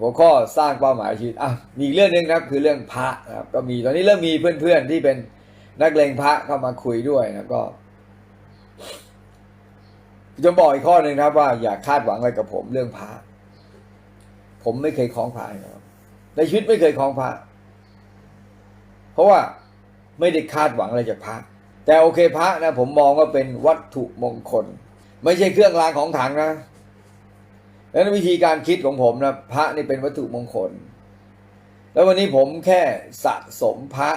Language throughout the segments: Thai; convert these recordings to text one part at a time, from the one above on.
หัวข้อสร้างเป้าหมายชีวิตอะมีอีกเรื่องหนึ่งนะครับคือเรื่องพระนะครับก็มีตอนนี้เริ่มมีเพื่อนๆที่เป็นนักเลงพระเข้ามาคุยด้วยนะก็จะบอกอีกข้อหนึ่งนะครับ ว่าอย่าคาดหวังอะไรกับผมเรื่องพระผมไม่เคยคล้องพระนะครับในชีวิตไม่เคยคล้องพระเพราะว่าไม่ได้คาดหวังอะไรจากพระ แต่โอเคพระนะผมมองว่าเป็นวัตถุมงคล ไม่ใช่เครื่องรางของขลังนะ นั้นวิธีการคิดของผมนะพระนี่เป็นวัตถุมงคล แล้ววันนี้ผมแค่สะสมพระ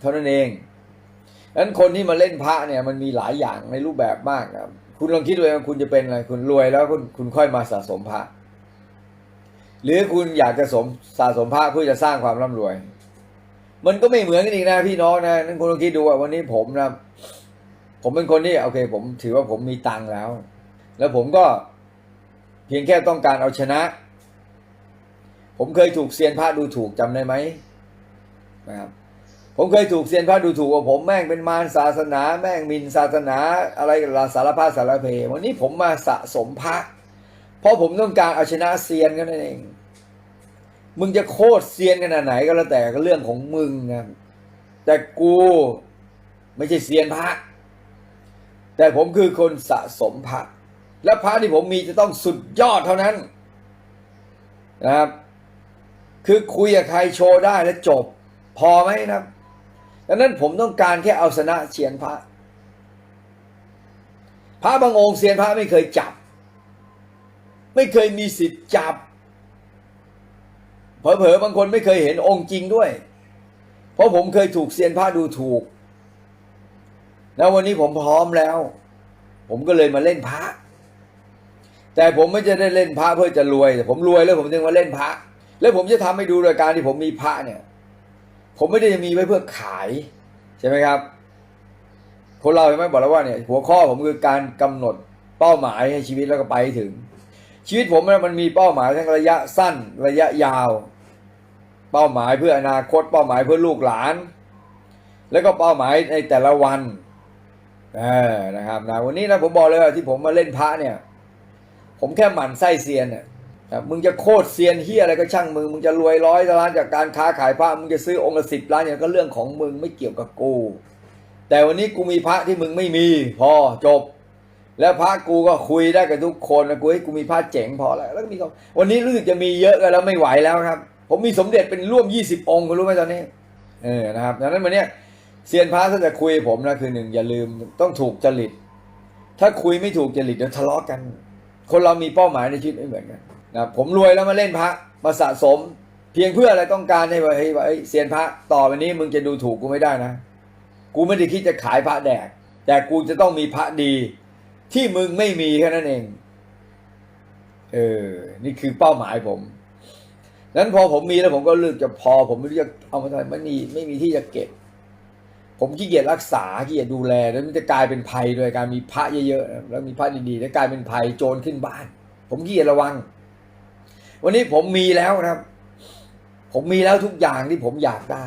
เท่านั้นเองดังนั้นคนที่มาเล่นพระเนี่ยมันมีหลายอย่างในรูปแบบมากครับคุณลองคิดดูว่าคุณจะเป็นอะไรคุณรวยแล้วคุณคุณค่อยมาสะสมพระ หรือคุณอยากจะสมสะสมพระเพื่อจะสร้างความร่ำรวย มันก็ไม่เหมือนกันอีกนะพี่น้องนะนั่นคุณลองคิดดูว่าวันนี้ผมนะผมเป็นคนที่โอเค ผมถือว่าผมมีตังค์แล้ว แล้วผมก็ พียงแค่ต้องการเอาชนะ ผมเคยถูกเซียนพระดูถูกจำได้ไหมนะครับผมเคยถูกเซียนพระดูถูกว่าผมแม่งเป็นมารศาสนา แม่งมินศาสนา อะไรสารพัดสารเพวันนี้ผมมาสะสมพระ เพราะผมต้องการเอาชนะเซียนกันนั่นเอง มึงจะโคตรเซียนขนาดไหนก็แล้วแต่ก็เรื่องของมึงนะแต่กูไม่ใช่เซียนพระ แต่ผมคือคนสะสมพระ และพระที่ผมมีจะต้องสุดยอดเท่านั้นนะครับ คือคุยกับใครโชว์ได้แล้วจบ พอไหมนะครับดังนั้นผมต้องการแค่เอาชนะเซียนพระ พระบางองค์เซียนพระไม่เคยจับ ไม่เคยมีสิทธิ์จับ เผลอๆบางคนไม่เคยเห็นองค์จริงด้วย เพราะผมเคยถูกเซียนพระดูถูก แล้ววันนี้ผมพร้อมแล้ว ผมก็เลยมาเล่นพระ แต่ผมไม่จะได้เล่นพระเพื่อจะรวยแต่ผมรวยแล้วผมจึงมาเล่นพระ แล้วผมจะทำให้ดูโดยการที่ผมมีพระเนี่ย ผมไม่ได้จะมีไว้เพื่อขายใช่ไหมครับ คนเราใช่ไหมบอกแล้วว่าเนี่ย หัวข้อผมคือการกำหนดเป้าหมายให้ชีวิตแล้วก็ไปถึง ชีวิตผมเนี่ยมันมีเป้าหมายทั้งระยะสั้นระยะยาว เป้าหมายเพื่ออนาคต เป้าหมายเพื่อลูกหลาน แล้วก็เป้าหมายในแต่ละวันนะครับนะวันนี้นะผมบอกเลยว่าที่ผมมาเล่นพระเนี่ย ผมแค่หมั่นไส้เซียนเนี่ยครับมึงจะโคตรเซียนเฮียอะไรก็ช่างมึง มึงจะรวยร้อยล้านจากการค้าขายพระ มึงจะซื้อองค์ละสิบล้านเนี่ยก็เรื่องของมึงไม่เกี่ยวกับกู แต่วันนี้กูมีพระที่มึงไม่มี พอจบ แล้วพระกูก็คุยได้กับทุกคนนะกูให้กูมีพระเจ๋งพอแล้วแล้วก็มีวันนี้รู้สึกจะมีเยอะแล้วไม่ไหวแล้วครับ ผมมีสมเด็จเป็นร่วมยี่สิบองค์คุณรู้ไหมตอนนี้ เออนะครับดังนั้นวันนี้เซียนพระถ้าจะคุยผมนะคือหนึ่งอย่าลืมต้องถูกจริต ถ้าคุยไม่ถูกจริตเดี๋ยวทะเลาะกัน คนเรามีเป้าหมายในชีวิตไม่เหมือนกันนะผมรวยแล้วมาเล่นพระมาสะสม เพียงเพื่ออะไรต้องการให้ว่าเฮ้ยว่าเฮ้ยเซียนพระต่อไปนี้มึงจะดูถูกกูไม่ได้นะ กูไม่ได้คิดจะขายพระแดก แต่กูจะต้องมีพระดี ที่มึงไม่มีแค่นั้นเอง เออ นี่คือเป้าหมายผมนั้นพอผมมีแล้วผมก็เลือกจะพอ ผมไม่รู้จะเอามาทำไมไม่มีไม่มีที่จะเก็บ ผมขี้เกียจรักษาขี้เกียจดูแล แล้วมันจะกลายเป็นภัยโดยการมีพระเยอะๆแล้วมีพระดีๆแล้วกลายเป็นภัยโจรขึ้นบ้าน ผมขี้เกียจระวัง วันนี้ผมมีแล้วนะครับ ผมมีแล้วทุกอย่างที่ผมอยากได้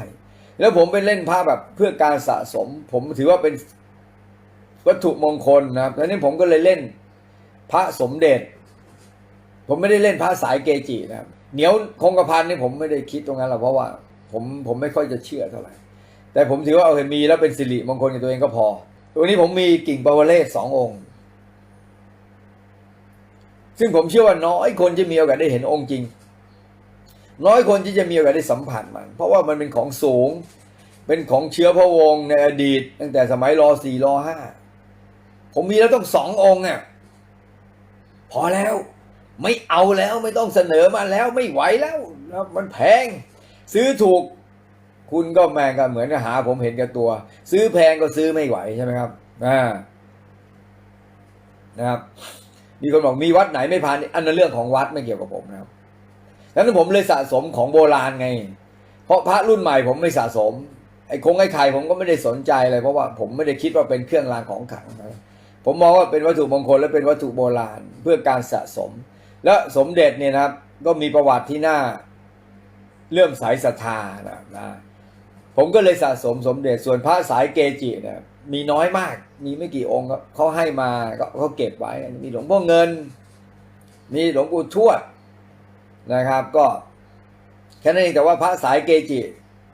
แล้วผมไปเล่นพระแบบเพื่อการสะสม ผมถือว่าเป็นวัตถุมงคลนะครับแล้วนี่ผมก็เลยเล่นพระสมเด็จ ผมไม่ได้เล่นพระสายเกจินะครับ เหนียวคงกระพันนี่ผมไม่ได้คิดตรงนั้นหรอกเพราะว่า ผมผมไม่ค่อยจะเชื่อเท่าไหร่ แต่ผมถือว่าเอาเห็นมีแล้วเป็นสิริมงคลกับตัวเองก็พอ วันนี้ผมมีกิ่งปาวเลศสององค์ ซึ่งผมเชื่อว่าน้อยคนจะมีโอกาสได้เห็นองค์จริง น้อยคนที่จะมีโอกาสได้สัมผัสมัน เพราะว่ามันเป็นของสูง เป็นของเชื้อพระวงศ์ในอดีต ตั้งแต่สมัยรอสี่รอห้าผมมีแล้วต้องสององค์เนี่ยพอแล้ว ไม่เอาแล้วไม่ต้องเสนอมาแล้วไม่ไหวแล้ว มันแพง ซื้อถูก คุณก็แม่งก็เหมือนกับหา ผมเห็นกับตัว ซื้อแพงก็ซื้อไม่ไหวใช่ไหมครับอ่านะครับ มีคนบอกมีวัดไหนไม่ผ่านอันนั้นเรื่องของวัดไม่เกี่ยวกับผมนะครับดังนั้นผมเลยสะสมของโบราณไง เพราะพระรุ่นใหม่ผมไม่สะสม ไอ้คงไอ้ไข่ผมก็ไม่ได้สนใจเลยเพราะว่าผมไม่ได้คิดว่าเป็นเครื่องรางของขลังนะผมมองว่าเป็นวัตถุมงคลและเป็นวัตถุโบราณเพื่อการสะสม และสมเด็จเนี่ยนะครับ ก็มีประวัติที่น่าเลื่อมใสศรัทธานะนะ ผมก็เลยสะสมสมเด็จส่วนพระสายเกจิเนี่ยมีน้อยมาก มีไม่กี่องค์ครับเขาให้มาก็เขาเก็บไว้ มีหลวงพ่อเงิน มีหลวงปู่ทวดนะครับ ก็แค่นั้นเองแต่ว่าพระสายเกจิ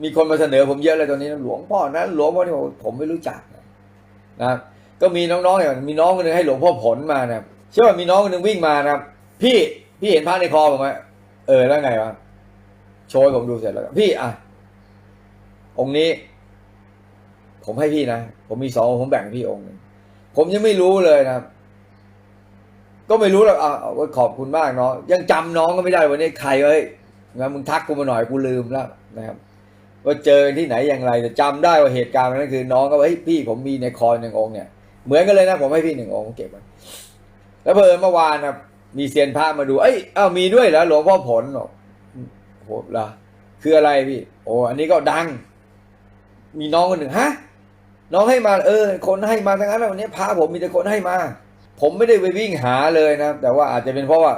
มีคนมาเสนอผมเยอะเลยตอนนี้หลวงพ่อนั้นหลวงพ่อนี่ผมไม่รู้จักนะก็มีน้องๆอย่างมีน้องคนหนึงให้หลวงพ่อผลมานะเชื่อว่ามีน้องคนหนึงวิ่งมานะพี่พี่เห็นพระในคอผมไหมเออแล้วไงวะโชว์ให้ผมดูเสร็จแล้วพี่อะ องค์นี้ ผมให้พี่นะ ผมมีสององผมแบ่งพี่องค์หนึ่งผมยังไม่รู้เลยนะก็ไม่รู้หรอกอะเอาไว้ขอบคุณมากเนาะยังจำน้องก็ไม่ได้วันนี้ใครเอ้ยงั้นมึงทักกูมาหน่อยกูลืมแล้วนะครับ ว่าเจอที่ไหนอย่างไรแต่จำได้ว่าเหตุการณ์นั้นคือ น้องก็ว่าเฮ้ยพี่ผมมีในคอหนึ่งองค์เนี่ยเหมือนกันเลยนะผมให้พี่หนึ่งองค์เก็บไว้แล้วเพอญเมื่อวานนะมีเซียนพระมาดู เอ้ยเอ้ามีด้วยแล้วหลวงพ่อผลบอกโหเหรอคืออะไรพี่ โอ้อันนี้ก็ดัง มีน้องคนหนึ่งฮะน้องให้มาเออ คนให้มาทั้งนั้นแล้ววันนี้พระผมมีแต่คนให้มา ผมไม่ได้ไปวิ่งหาเลยนะ แต่ว่าอาจจะเป็นเพราะว่า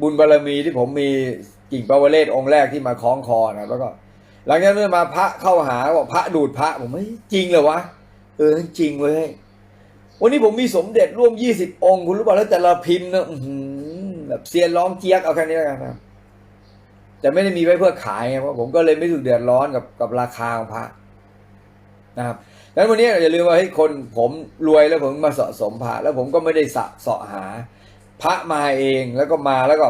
บุญบารมีที่ผมมีกิ่งปาวเลศองค์แรกที่มาคล้องคอนะแล้วก็ หลังจากนั้นมาพระเข้าหาบอกพระดูดพระผมไม่จริงเหรอวะเออจริงเว้ยวันนี้ผมมีสมเด็จร่วมยี่สิบองค์คุณรู้ป่ะแล้วแต่ละพิมพ์นะแบบเซียนร้องเจี๊ยกเอาแค่นี้แล้วกันนะแต่ไม่ได้มีไว้เพื่อขายไงเพราะผมก็เลยไม่ถูกเดือดร้อนกับกับราคาของพระ นะครับดังนั้นวันนี้อย่าลืมว่าเฮ้คนผมรวยแล้วผมมาสะสมพระแล้วผมก็ไม่ได้สะเสาะหา พระมาเองแล้วก็มาแล้วก็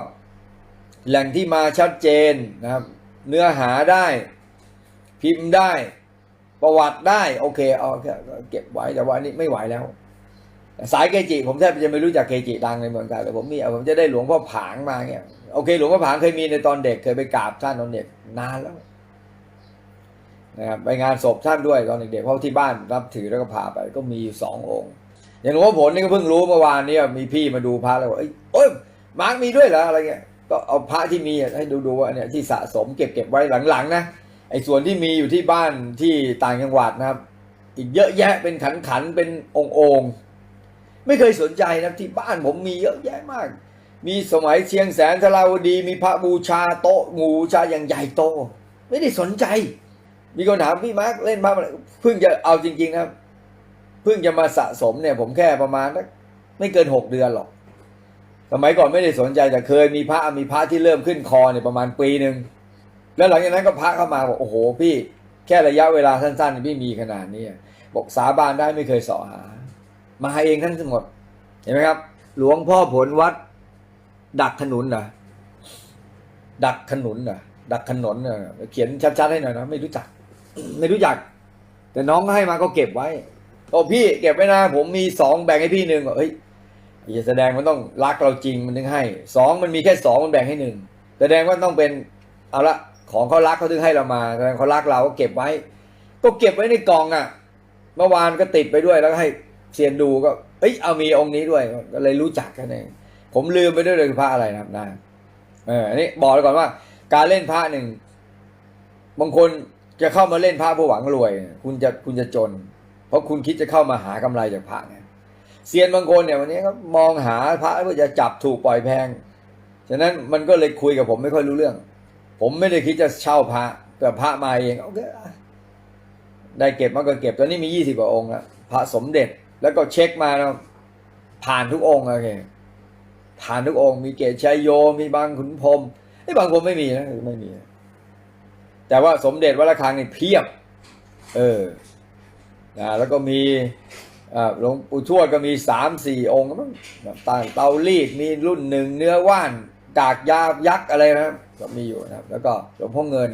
แหล่งที่มาชัดเจนนะครับ เนื้อหาได้พิมพ์ได้ประวัติได้โอเคเอาแค่เก็บไว้แต่ว่าอันนี้ไม่ไหวแล้ว สายเกจิ ผมแทบจะไม่รู้จักเกจิดังในเมืองไทยแต่ผมมีผมจะได้หลวงพ่อผางมาเนี่ยโอเค หลวงพ่อผางเคยมีในตอนเด็กเคยไปกราบท่านตอนเด็กนานแล้ว นะครับไปงานศพท่านด้วยตอนเด็กๆเพราะที่บ้านรับถือแล้วก็พาไปก็มีอยู่สององค์ อย่างหลวงพ่อผลนี่ก็เพิ่งรู้เมื่อวานนี้มีพี่มาดูพระแล้วบอกเอ้ยมาร์กมีด้วยเหรออะไรเงี้ยก็เอาพระที่มีให้ดูดูว่าเนี่ยที่สะสมเก็บเก็บไว้หลังๆนะไอ้ส่วนที่มีอยู่ที่บ้านที่ต่างจังหวัดนะครับ อีกเยอะแยะเป็นขันขันๆเป็นองค์องค์ไม่เคยสนใจนะที่บ้านผมมีเยอะแยะมาก มีสมัยเชียงแสนทราวดี มีพระบูชาโต๊ะงูบูชาอย่างใหญ่โต ไม่ได้สนใจ มีคนถามพี่มาร์คเล่นพระอะไรเพิ่งจะเอาจริง ๆ นะครับ เพิ่งจะมาสะสมเนี่ย ผมแค่ประมาณสักไม่เกินหกเดือนหรอก สมัยก่อนไม่ได้สนใจแต่เคยมีพระมีพระที่เริ่มขึ้นคอเนี่ยประมาณปีหนึ่งแล้วหลังจากนั้นก็พระเข้ามาบอกโอ้โหพี่แค่ระยะเวลาสั้นๆพี่มีขนาดนี้บอกสาบานได้ไม่เคยเสอหา มาเองทั้งหมด เห็นไหมครับ หลวงพ่อผลวัด ดักขนุนเหรอดักขนุนเหรอดักขนนเหรอเขียนชัดๆให้หน่อยนะไม่รู้จัก ไม่รู้จัก แต่น้องให้มาก็เก็บไว้โอ้พี่เก็บไว้นะผมมีสองแบ่งให้พี่หนึ่งบอกเฮ้ยอย่าแสดงมันต้องรักเราจริงมันถึงให้สองมันมีแค่สองมันแบ่งให้หนึ่งแสดงว่าต้องเป็นเอาละของเขารักเขาถึงให้เรามาแสดงเขารักเราก็เก็บไว้ ก็เก็บไว้ในกล่องอะ เมื่อวานก็ติดไปด้วยแล้วให้เซียนดูก็ เอ้ยเอามีองค์นี้ด้วยก็เลยรู้จักกันเองผมลืมไปด้วยเลยพระอะไรนะครับนะเอออันนี้บอกไว้ก่อนว่า การเล่นพระหนึ่งบางคน จะเข้ามาเล่นพระเพื่อหวังรวย คุณจะคุณจะจน เพราะคุณคิดจะเข้ามาหากำไรจากพระไงเซียนบางคนเนี่ยวันนี้ก็มองหาพระเพื่อจะจับถูกปล่อยแพง ฉะนั้นมันก็เลยคุยกับผมไม่ค่อยรู้เรื่อง ผมไม่ได้คิดจะเช่าพระแต่พระมาเองโอเคได้เก็บมาก็เก็บตอนนี้มียี่สิบกว่าองค์แล้วพระสมเด็จแล้วก็เช็คมาแล้วผ่านทุกองค์โอเคผ่านทุกองค์ มีเกศชัยโยมีบางขุนพรมไอ้บางคนไม่มีนะไม่มี แต่ว่าสมเด็จวัดระฆังนี่เพียบ เออนะแล้วก็มีหลวงปู่ทวดก็มีสามสี่องค์มั้งต่างเตารีดมีรุ่นหนึ่งเนื้อว่านกากยายักษ์อะไรนะก็มีอยู่นะครับ แล้วก็หลวงพ่อเงิน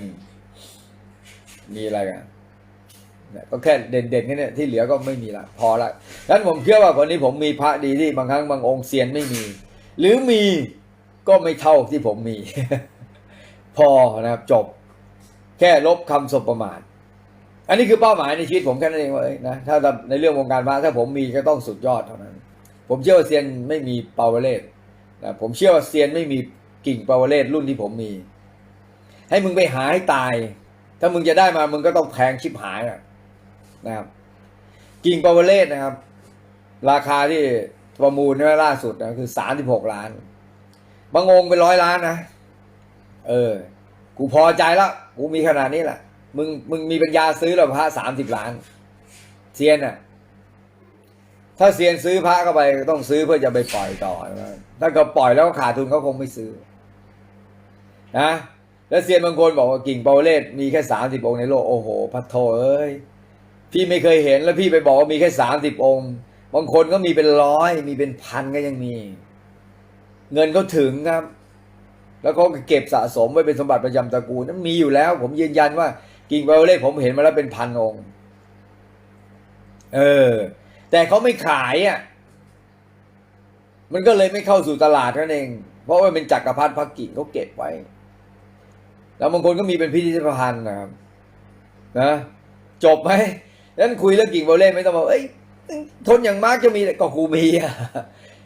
มีอะไรกันเนี่ยก็แค่เด่นๆแค่เนี้ยที่เหลือก็ไม่มีละพอละดังนั้นผมเชื่อว่าวันนี้ผมมีพระดีที่บางครั้งบางองค์เซียนไม่มี หรือมีก็ไม่เท่าที่ผมมี พอนะครับจบ แค่ลบคำสบประมาทอันนี้คือเป้าหมายในชีวิตผมแค่นั้นเองว่าเอ้ยนะถ้าในเรื่องวงการพระถ้าผมมีก็ต้องสุดยอดเท่านั้น ผมเชื่อว่าเซียนไม่มีเปาวเลศนะผมเชื่อว่าเซียนไม่มีกิ่งเปาวเลศรุ่นที่ผมมี ให้มึงไปหาให้ตาย ถ้ามึงจะได้มามึงก็ต้องแพงชิบหายอะนะครับ กิ่งเปาวเลศนะครับ ราคาที่ประมูลในล่าสุดนะคือสามสิบหกล้าน บางองค์เป็นร้อยล้านนะ เออ กูพอใจแล้วกูมีขนาดนี้แหละมึงมึงมีปัญญาซื้อหรอพระสามสิบล้านเซียนอะ ถ้าเซียนซื้อพระเข้าไปต้องซื้อเพื่อจะไปปล่อยต่อถ้าก็ปล่อยแล้วขาดทุนเขาคงไม่ซื้อ นะแล้วเซียนบางคนบอกว่ากิ่งเปาเลศมีแค่สามสิบองค์ในโลกโอ้โหพัทโทเอ้ยพี่ไม่เคยเห็นแล้วพี่ไปบอกว่ามีแค่สามสิบองค์ บางคนก็มีเป็นร้อยมีเป็นพันก็ยังมี เงินเขาถึงครับ แล้วเขาก็เก็บสะสมไว้เป็นสมบัติประจำตระกูลนั้นมีอยู่แล้ว ผมยืนยันว่ากิ่งเปาเลศผมเห็นมาแล้วเป็นพันองค์เออ แต่เขาไม่ขายอะมันก็เลยไม่เข้าสู่ตลาดนั่นเอง เพราะว่าเป็นจักรพรรดิพักกิ่งเขาเก็บไว้ แล้วบางคนก็มีเป็นพิพิธภัณฑ์นะครับนะจบไหมนั้นคุยเรื่องกิ่งเบลเล่ไม่ต้องบอกเอ้ยทนอย่างมากจะมีก็กูมีอะ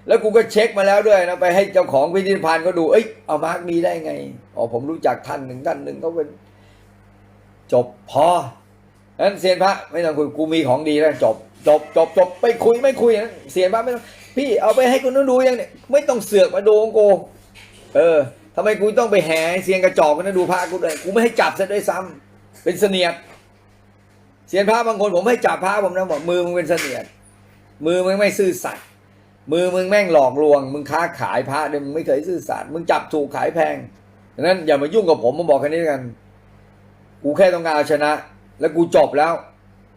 แล้วกูก็เช็คมาแล้วด้วยนะไปให้เจ้าของพิพิธภัณฑ์ก็ดูเอ้ยเอามาร์กมีได้ไงอ๋อผมรู้จักท่านหนึ่งท่านหนึ่งเขาเป็นจบพอนั้นเซียนพระไม่ต้องคุยกูมีของดีแล้วจบจบจบจบไปคุยไม่คุยนะเซียนพระไม่ต้องพี่เอาไปให้คนนู้นดูยังเนี่ยไม่ต้องเสือกมาดูของกูเออทำไมกูต้องไปแห่เซียนกระจอกกันนะดูพระกูเลยกูไม่ให้จับซะด้วยซ้ำเป็นเสนียดเซียนพระบางคนผมให้จับพระผมนะบอกมือมึงเป็นเสนียดมือมึงไม่ซื่อสัตย์ มือมึงแม่งหลอกลวง มึงค้าขายพระเนี่ยมึงไม่เคยซื่อสัตย์มึงจับถูกขายแพงดังนั้นอย่ามายุ่งกับผมมาบอกแค่นี้กัน กูแค่ต้องการเอาชนะ แล้วกูจบแล้ว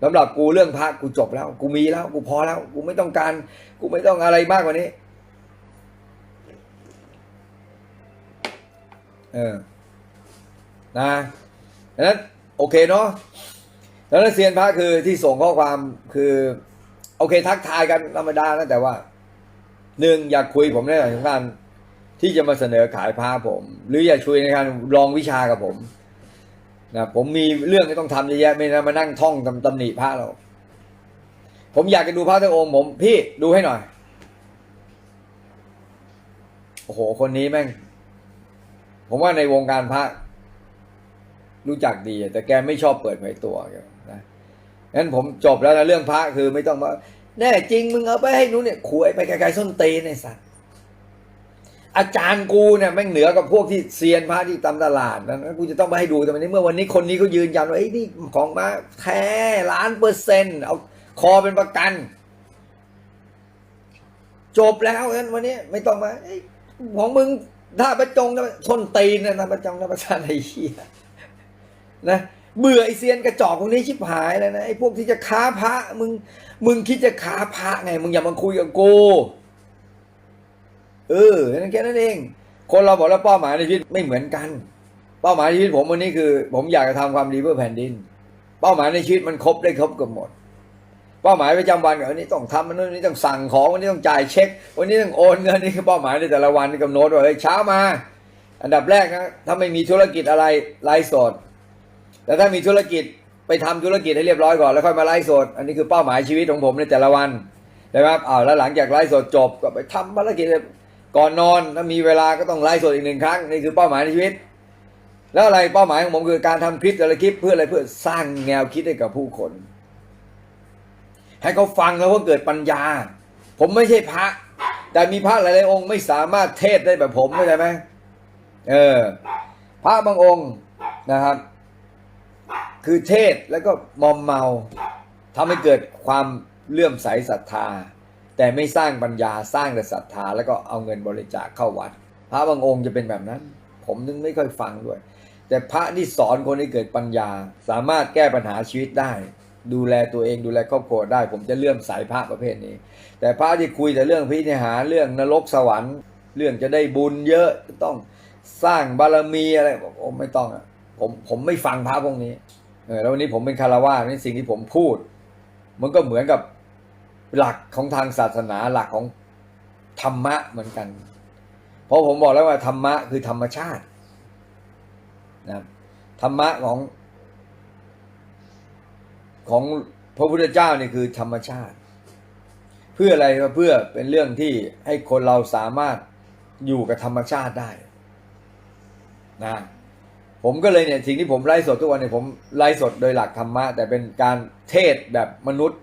สำหรับกูเรื่องพระกูจบแล้ว กูมีแล้ว กูพอแล้ว กูไม่ต้องการ กูไม่ต้องอะไรมากกว่านี้ เออ นะดังนั้น โอเคเนาะแล้วนักเซียนพระคือที่ส่งข้อความคือ โอเคทักทายกันธรรมดานะแต่ว่า หนึ่งอยากคุยผมในเรื่องของการที่จะมาเสนอขายพระผม หรืออยากช่วยในการลองวิชากับผมนะผมมีเรื่องที่ต้องทำเยอะแยะไม่นะมานั่งท่องตำตำหนิพระเรา ผมอยากจะดูพระทั้งองค์ ผมพี่ดูให้หน่อย โอ้โห คนนี้แม่ง ผมว่าในวงการพระรู้จักดี แต่แกไม่ชอบเปิดเผยตัวแกนะงั้นผมจบแล้วนะเรื่องพระคือไม่ต้องมา แน่จริงมึงเอาไปให้นู้นเนี่ยขวยไปไกลๆส้นตีนไอ้สัตว์อาจารย์กูเนี่ยแม่งเหนือกับพวกที่เซียนพระที่ตามตลาดนะกูจะต้องไปให้ดูแต่วันนี้เมื่อวันนี้คนนี้เขายืนยันว่าไอ้นี่ของมาแท้ล้านเปอร์เซ็นต์เอาคอเป็นประกัน จบแล้วงั้นวันนี้ไม่ต้องมาเอ้ของมึงถ้าประจงนะส้นตีนนะนะประจงนะประชาไอ้เหี้ยนะ เบื่อไอเซียนกระจอกพวกนี้ชิบหายแล้วนะไอพวกที่จะค้าพระมึงมึงคิดจะค้าพระไงมึงอย่ามาคุยกับกูเออแค่นั้นแค่นั้นเอง คนเราบอกแล้วเป้าหมายในชีวิตไม่เหมือนกัน เป้าหมายในชีวิตผมวันนี้คือ ผมอยากจะทำความดีเพื่อแผ่นดิน เป้าหมายในชีวิตมันครบได้ครบกันหมด เป้าหมายประจำวันวันนี้ต้องทำวันนี้ต้องสั่งของวันนี้ต้องจ่ายเช็ค วันนี้ต้องโอนเงินนี่คือเป้าหมายในแต่ละวันที่กำหนดว่าเช้ามา อันดับแรกนะถ้าไม่มีธุรกิจอะไรไลฟ์สด แต่ถ้ามีธุรกิจไปทำธุรกิจให้เรียบร้อยก่อนแล้วค่อยมาไลฟ์สด อันนี้คือเป้าหมายชีวิตของผมในแต่ละวันนะครับอ้าวแล้วหลังจากไลฟ์สดจบก็ไปทำภารกิจก่อนนอนถ้ามีเวลาก็ต้องไลฟ์สดอีกหนึ่งครั้งนี่คือเป้าหมายในชีวิต แล้วอะไรเป้าหมายของผมคือการทำคลิปแต่ละคลิปเพื่ออะไรเพื่อสร้างแนวคิดให้กับผู้คน ให้เขาฟังแล้วก็เกิดปัญญา ผมไม่ใช่พระ แต่มีพระหลายๆองค์ไม่สามารถเทศได้แบบผมเข้าใจไหมเออพระบางองค์นะครับ คือเทศแล้วก็มอมเมาทำให้เกิดความเลื่อมใสศรัทธา แต่ไม่สร้างปัญญาสร้างแต่ศรัทธา แล้วก็เอาเงินบริจาคเข้าวัด พระบางองค์จะเป็นแบบนั้น ผมนึงไม่ค่อยฟังด้วย แต่พระที่สอนคนให้เกิดปัญญา สามารถแก้ปัญหาชีวิตได้ ดูแลตัวเองดูแลครอบครัวได้ ผมจะเลื่อมสายพระประเภทนี้ แต่พระที่คุยแต่เรื่องพิธีหารเรื่องนรกสวรรค์ เรื่องจะได้บุญเยอะต้องสร้างบารมีอะไรบอกโอ้ไม่ต้องอะผมผมไม่ฟังพระพวกนี้ เออแล้ววันนี้ผมเป็นคารวะนี่สิ่งที่ผมพูด มันก็เหมือนกับหลักของทางศาสนาหลักของธรรมะเหมือนกัน เพราะผมบอกแล้วว่าธรรมะคือธรรมชาตินะธรรมะของของพระพุทธเจ้านี่คือธรรมชาติ เพื่ออะไรเพื่อเป็นเรื่องที่ให้คนเราสามารถอยู่กับธรรมชาติได้นะ ผมก็เลยเนี่ยสิ่งที่ผมไลฟ์สดทุกวันเนี่ยผมไลฟ์สดโดยหลักธรรมะ แต่เป็นการเทศแบบมนุษย์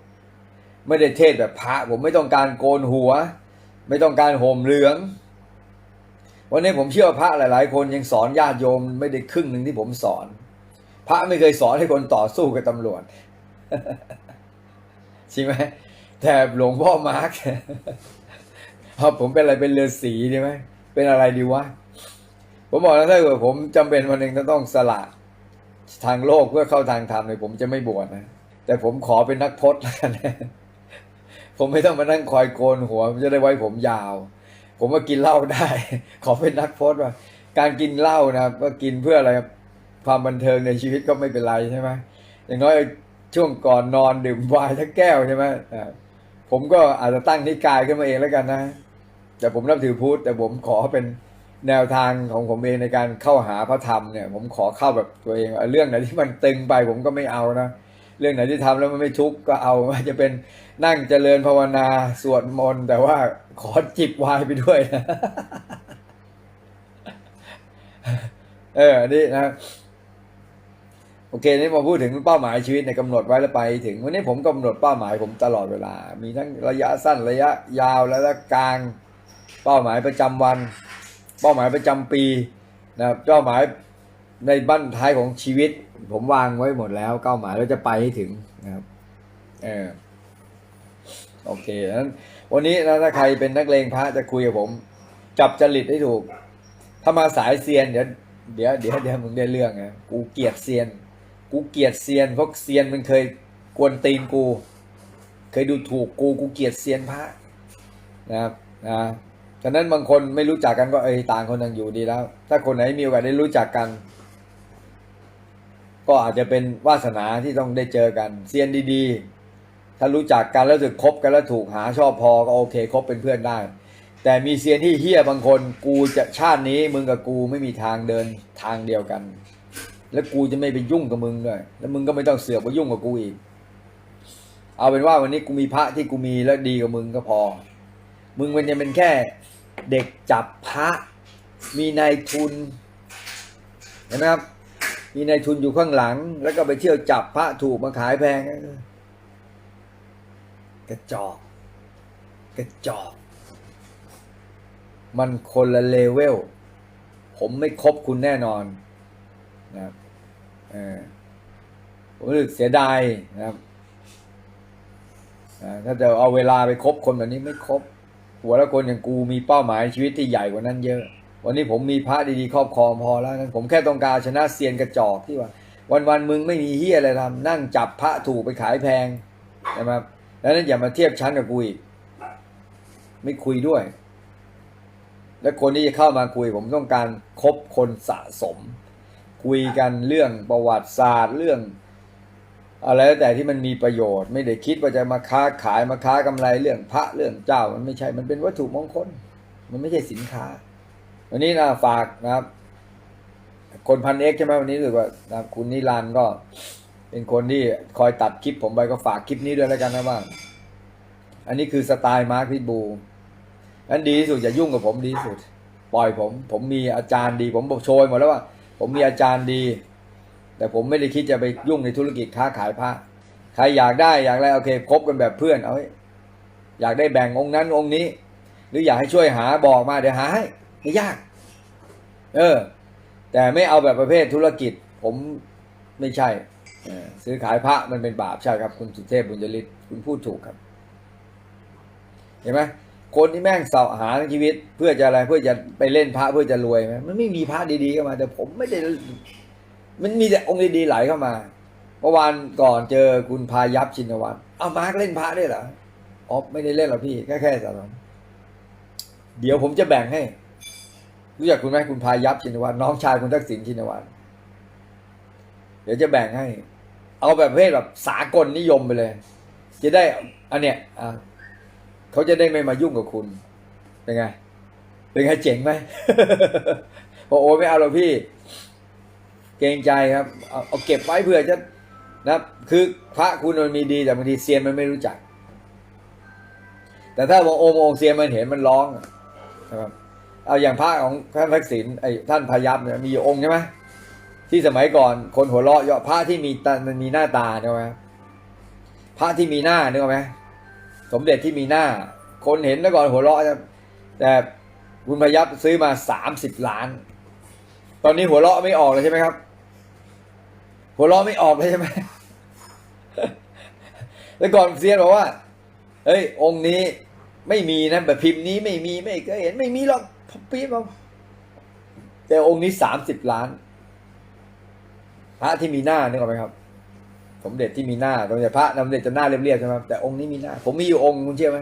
ไม่ได้เทศแบบพระ ผมไม่ต้องการโกนหัว ไม่ต้องการห่มเหลือง วันนี้ผมเชื่อพระหลาย ๆ คนยังสอนญาติโยมไม่ได้ครึ่งหนึ่งที่ผมสอน พระไม่เคยสอนให้คนต่อสู้กับตำรวจใช่ไหมแต่หลวงพ่อมาร์กเอผมเป็นอะไรเป็นเรือสีใช่ไหมเป็นอะไรดีวะ ผมบอกแล้วถ้าเกิดผมจำเป็นวันหนึ่งจะต้องสละทางโลกเพื่อเข้าทางธรรมเลยผมจะไม่บวชนะ แต่ผมขอเป็นนักพจน์แล้วกันนะผมไม่ต้องมานั่งคอยโกนหัวจะได้ไว้ผมยาว ผมว่ากินเหล้าได้ ขอเป็นนักพจน์ว่า การกินเหล้านะก็กินเพื่ออะไรความบันเทิงในชีวิตก็ไม่เป็นไรใช่ไหมอย่างน้อยช่วงก่อนนอนดื่มวน์ทั้งแก้วใช่ไหมผมก็อาจจะตั้งนิกายขึ้นมาเองแล้วกันนะ แต่ผมนับถือพุทธแต่ผมขอเป็น แนวทางของผมเองในการเข้าหาพระธรรมเนี่ยผมขอเข้าแบบตัวเองเรื่องไหนที่มันตึงไปผมก็ไม่เอานะเรื่องไหนที่ทำแล้วมันไม่ทุกข์ก็เอาว่าจะเป็นนั่งเจริญภาวนาสวดมนต์แต่ว่าขอจิบวายไปด้วยนะเอออันนี้นะโอเค นี่มาพูดถึงเป้าหมายชีวิตในกำหนดไว้แล้วไป ถึงวันนี้ผมกำหนดเป้าหมายผมตลอดเวลา มีทั้งระยะสั้นระยะยาวและระยะกลาง เป้าหมายประจำวัน เป้าหมายประจำปีนะครับเป้าหมายในบั้นท้ายของชีวิต ผมวางไว้หมดแล้วเป้าหมายแล้วจะไปให้ถึงนะครับเออโอเคนั้นวันนี้นะถ้าใครเป็นนักเลงพระจะคุยกับผม จับจริตให้ถูก ถ้ามาสายเซียนเดี๋ยวเดี๋ยวเดี๋ยวเดี๋ยวมึงได้เรื่องนะกูเกลียดเซียน กูเกลียดเซียนเพราะเซียนมันเคยกวนตีนกู เคยดูถูกกูกูเกลียดเซียนพระนะครับนะ ฉะนั้นบางคนไม่รู้จักกันก็เอยต่างคนต่างอยู่ดีแล้ว ถ้าคนไหนมีโอกาสได้รู้จักกัน ก็อาจจะเป็นวาสนาที่ต้องได้เจอกันเซียนดีๆ ถ้ารู้จักกันแล้วรู้สึกคบกันแล้วถูกหาชอบพอก็โอเคคบเป็นเพื่อนได้ แต่มีเซียนที่เฮี้ยบางคน กูจะชาตินี้มึงกับกูไม่มีทางเดินทางเดียวกัน แล้วกูจะไม่ไปยุ่งกับมึงด้วยแล้วมึงก็ไม่ต้องเสือกไปยุ่งกับกูอีก เอาเป็นว่าวันนี้กูมีพระที่กูมีแล้วดีกับมึงก็พอ มึงมันจะเป็นแค่ เด็กจับพระมีนายทุนเห็นไหมครับ มีนายทุนอยู่ข้างหลัง แล้วก็ไปเที่ยวจับพระถูกมาขายแพง กระจอกกระจอกมันคนละเลเวล ผมไม่คบคุณแน่นอนนะครับผมรู้สึกเสียดายนะครับถ้าจะเอาเวลาไปคบคนแบบนี้ไม่คบ หัวละคนอย่างกูมีเป้าหมายชีวิตที่ใหญ่กว่านั้นเยอะ วันนี้ผมมีพระดีๆครอบครองพอแล้วนั้นผมแค่ต้องการชนะเซียนกระจอกที่ว่า วันๆมึงไม่มีเฮียอะไรทำนั่งจับพระถูกไปขายแพงนะครับแล้วนั้นอย่ามาเทียบชั้นกับกูอีกไม่คุยด้วย และคนที่จะเข้ามาคุย ผมต้องการคบคนสะสม คุยกันเรื่องประวัติศาสตร์เรื่อง อะไรแล้วแต่ที่มันมีประโยชน์ ไม่ได้คิดว่าจะมาค้าขายมาค้ากำไรเรื่องพระเรื่องเจ้า มันไม่ใช่มันเป็นวัตถุมงคล มันไม่ใช่สินค้า วันนี้นะฝากนะครับ คนพันเอ็กใช่ไหมวันนี้รู้สึกว่านะคุณนิรันก็ เป็นคนที่คอยตัดคลิปผมไปก็ฝากคลิปนี้ด้วยแล้วกันนะว่า อันนี้คือสไตล์มาร์คพิบูนั้นดีที่สุดอย่ายุ่งกับผมดีที่สุด ปล่อยผม ผมมีอาจารย์ดี ผมบอกโชยหมดแล้วว่า ผมมีอาจารย์ดี แต่ผมไม่ได้คิดจะไปยุ่งในธุรกิจค้าขายพระใครอยากได้อยากอะไรโอเคคบกันแบบเพื่อนเอาไว้อยากได้แบ่งองค์นั้นองค์นี้ หรืออยากให้ช่วยหาบอกมาเดี๋ยวหาให้ไม่ยาก เออ แต่ไม่เอาแบบประเภทธุรกิจ ผมไม่ใช่ซื้อขายพระมันเป็นบาปใช่ครับ คุณสุเทพบุญจริตคุณพูดถูกครับ เห็นไหมคนที่แม่งเสาะหาชีวิต เพื่อจะอะไรเพื่อจะไปเล่นพระเพื่อจะรวยไหมมันไม่มีพระดีๆเข้ามา แต่ผมไม่ได้ มันมีแต่องค์ดีๆไหลเข้ามาเมื่อวานก่อนเจอคุณพายัพชินวัตรเอามาร์กเล่นพระได้เหรออ๋อไม่ได้เล่นหรอกพี่แค่แค่สอนเดี๋ยวผมจะแบ่งให้ รู้จักคุณไหมคุณพายัพชินวัตรน้องชายคุณทักษิณชินวัตรเดี๋ยวจะแบ่งให้ เอาแบบประเพศแบบสากลนิยมไปเลย จะได้อันเนี้ยอะเขาจะได้ไม่มายุ่งกับคุณเป็นไงเป็นไงเจ๋งไหมพอโอไม่เอาหรอกพี่ เกรงใจครับเอาเอาเก็บไว้เผื่อจะนะครับคือพระคุณมันมีดีแต่บางทีเซียนมันไม่รู้จัก แต่ถ้าองค์องค์องเซียนมันเห็นมันร้องนะครับเอาอย่างพระของท่านทักษิณไอ้ท่านพยัพเนี่ยมีองค์ใช่ไหมที่สมัยก่อนคนหัวเราะเยาะพระที่มีตามีหน้าตาใช่ยไหมพระที่มีหน้านึกออกไหมสมเด็จที่มีหน้า คนเห็นแล้วก่อนหัวเราะนะแต่คุณพยัพซื้อมาสามสิบล้าน ตอนนี้หัวเราะไม่ออกเลยใช่ไหมครับ หัวเราะไม่ออกเลยใช่ไหมแล้วก่อนเซียนบอกว่า เฮ้ย องค์นี้ไม่มีนะแบบพิมพ์นี้ไม่มีไม่เคยเห็นไม่มีหรอกปี๊บเอาแกแต่องค์นี้สามสิบล้านพระที่มีหน้านึกออกไหมครับ สมเด็จที่มีหน้าตรงนี้พระสมเด็จจะหน้าเรียบๆใช่ไหมแต่องค์นี้มีหน้า ผมมีอยู่องค์คุณเชื่อไหม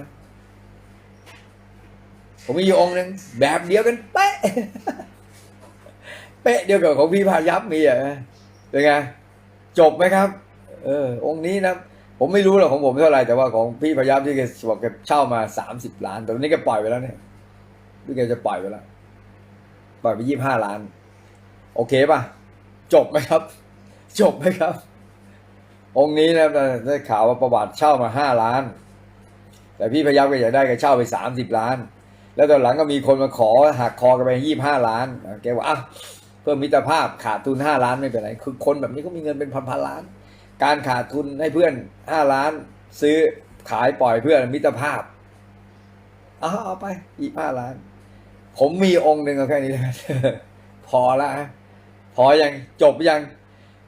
ผมมีอยู่องค์หนึ่งแบบเดียวกันเป๊ะ เป๊ะเดียวกับของพี่พายับมีอะเป็นไงจบไหมครับ เออ องค์นี้นะผมไม่รู้หรอกของผมเท่าไหร่แต่ว่าของพี่พยับที่แกบอกแกเช่ามาสามสิบล้านแต่ตอนนี้แกปล่อยไปแล้วเนี่ยพี่แกจะปล่อยไปแล้วปล่อยไปยี่ห้าล้าน โอเคป่ะ จบไหมครับ จบไหมครับ องค์นี้นะได้ข่าวว่าประวัติเช่ามาห้าล้าน แต่พี่พยับก็อยากได้ก็เช่าไปสามสิบล้าน แล้วตอนหลังก็มีคนมาขอหักคอกันไปยี่ห้าล้านแกว่าอะ เพื่อมิตรภาพขาดทุนห้าล้านไม่เป็นไร คือคนแบบนี้ก็มีเงินเป็นพันพันๆล้าน การขาดทุนให้เพื่อนห้าล้าน ซื้อขายปล่อยเพื่อนมิตรภาพเอาเอาไป อีกห้าล้าน ผมมีองค์หนึ่งเอาแค่นี้พอละฮะพอยังจบยัง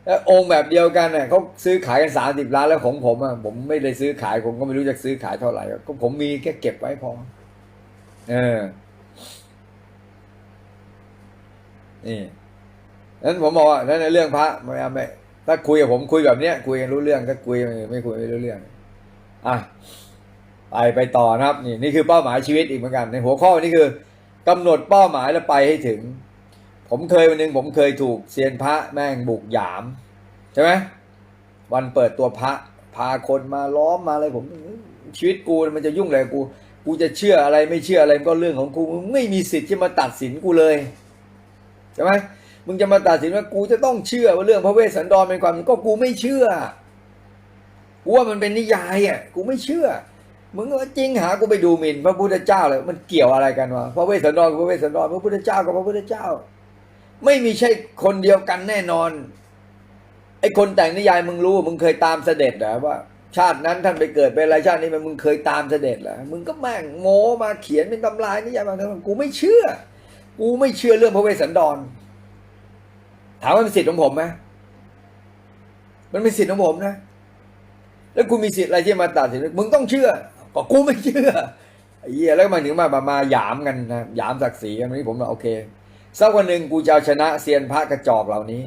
แล้วองค์แบบเดียวกันเนี่ยเขาซื้อขายกันสามสิบล้านแล้วของผมอะผมไม่ได้ซื้อขายผมก็ไม่รู้จะซื้อขายเท่าไหร่ก็ผมมีแค่เก็บไว้พอ เออนี่ นั้นผมบอกว่านั้นในเรื่องพระไม่เอาไม่ถ้าคุยกับผมคุยแบบเนี้ยคุยกันรู้เรื่องถ้าคุยไม่คุยไม่รู้เรื่องอะไปไปต่อนะครับ นี่นี่คือเป้าหมายชีวิตอีกเหมือนกัน ในหัวข้อนี้คือกำหนดเป้าหมายแล้วไปให้ถึง ผมเคยวันหนึ่งผมเคยถูกเซียนพระแม่งบุกหยามใช่ไหมวันเปิดตัวพระพาคนมาล้อมมาอะไรผมชีวิตกูมันจะยุ่งอะไรกู กูจะเชื่ออะไรไม่เชื่ออะไรมันก็เรื่องของกูมึงไม่มีสิทธิ์ที่มาตัดสินกูเลยใช่ไหม มึงจะมาตัดสินว่ากูจะต้องเชื่อว่าเรื่องพระเวสสันดรเป็นความก็กูไม่เชื่อกูว่ามันเป็นนิยายอะกูไม่เชื่อ มึงว่าจริงหากูไปดูหมิ่นพระพุทธเจ้าเลยมันเกี่ยวอะไรกันวะพระเวสสันดรกับพระเวสสันดรพระพุทธเจ้ากับพระพุทธเจ้า ไม่มีใช่คนเดียวกันแน่นอนไอ้คนแต่งนิยายมึงรู้มึงเคยตามเสด็จเหรอว่า ชาตินั้นท่านไปเกิดเป็นอะไรชาตินี้มันมึงเคยตามเสด็จเหรอมึงก็แม่งโม้มาเขียนเป็นตำรายนิยายมาทั้งหมดกูไม่เชื่อ กูไม่เชื่อเรื่องพระเวสสันดร ถามว่าเป็นสิทธิ์ของผมไหมมันเป็นสิทธิ์ของผมนะ แล้วกูมีสิทธิ์อะไรที่มาตัดสินมึงต้องเชื่อก็กูไม่เชื่อไอ้เหี้ยแล้วมันถึงมามามาหยามกันนะหยามศักดิ์ศรีกันนี้ผมว่าโอเคสักวันหนึ่งกูจะเอาชนะเซียนพระกระจอกเหล่านี้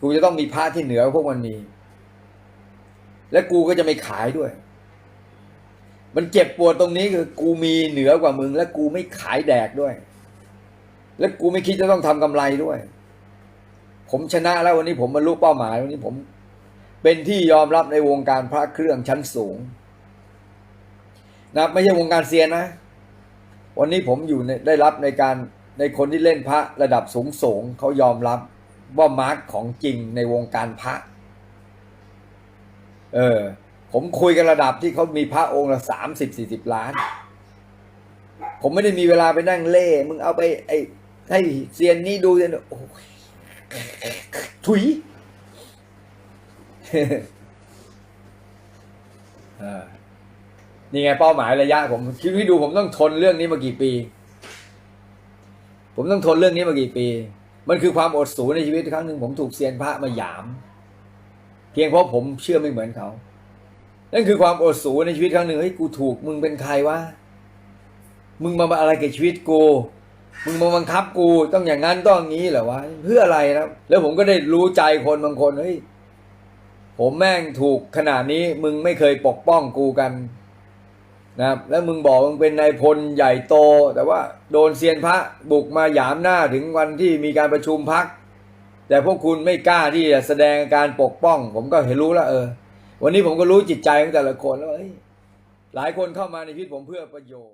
กูจะต้องมีพระที่เหนือพวกมันมี และกูก็จะไม่ขายด้วย มันเจ็บปวดตรงนี้คือ กูมีเหนือกว่ามึง และกูไม่ขายแดกด้วย และกูไม่คิดจะต้องทำกำไรด้วย ผมชนะแล้ววันนี้ผมบรรลุเป้าหมาย วันนี้ผมเป็นที่ยอมรับในวงการพระเครื่องชั้นสูงนะไม่ใช่วงการเซียนนะ วันนี้ผมอยู่ในได้รับในการในคนที่เล่นพระระดับสูงสูงเขายอมรับว่ามาร์กของจริงในวงการพระ เออ ผมคุยกันระดับที่เขามีพระองค์ละสามสิบสี่สิบล้าน ผมไม่ได้มีเวลาไปนั่งเล่ มึงเอาไปไอ ให้เซียนนี้ดูเซียนโอ้ยถุยนี่ไงเป้าหมายระยะ ผมคิดให้ดูผมต้องทนเรื่องนี้มากี่ปี ผมต้องทนเรื่องนี้มากี่ปี มันคือความอดสูในชีวิตครั้งหนึ่งผมถูกเซียนพระมาหยาม เพียงเพราะผมเชื่อไม่เหมือนเขานั่นคือความอดสูในชีวิตครั้งหนึ่งเฮ้ยกูถูกมึงเป็นใครวะมึงมาอะไรกับชีวิตกู มึงมาบังคับกูต้องอย่างนั้นต้องอย่างนี้เหรอวะเพื่ออะไรนะแล้วผมก็ได้รู้ใจคนบางคนเฮ้ยผมแม่งถูกขนาดนี้มึงไม่เคยปกป้องกูกันนะครับแล้วมึงบอกมึงเป็นนายพลใหญ่โต แต่ว่าโดนเซียนพระบุกมาหยามหน้าถึงวันที่มีการประชุมพัก แต่พวกคุณไม่กล้าที่จะแสดงการปกป้อง ผมก็เห็นรู้แล้วเออ วันนี้ผมก็รู้จิตใจของแต่ละคนแล้วเอ้ยหลายคนเข้ามาในชีวิตผมเพื่อประโยชน์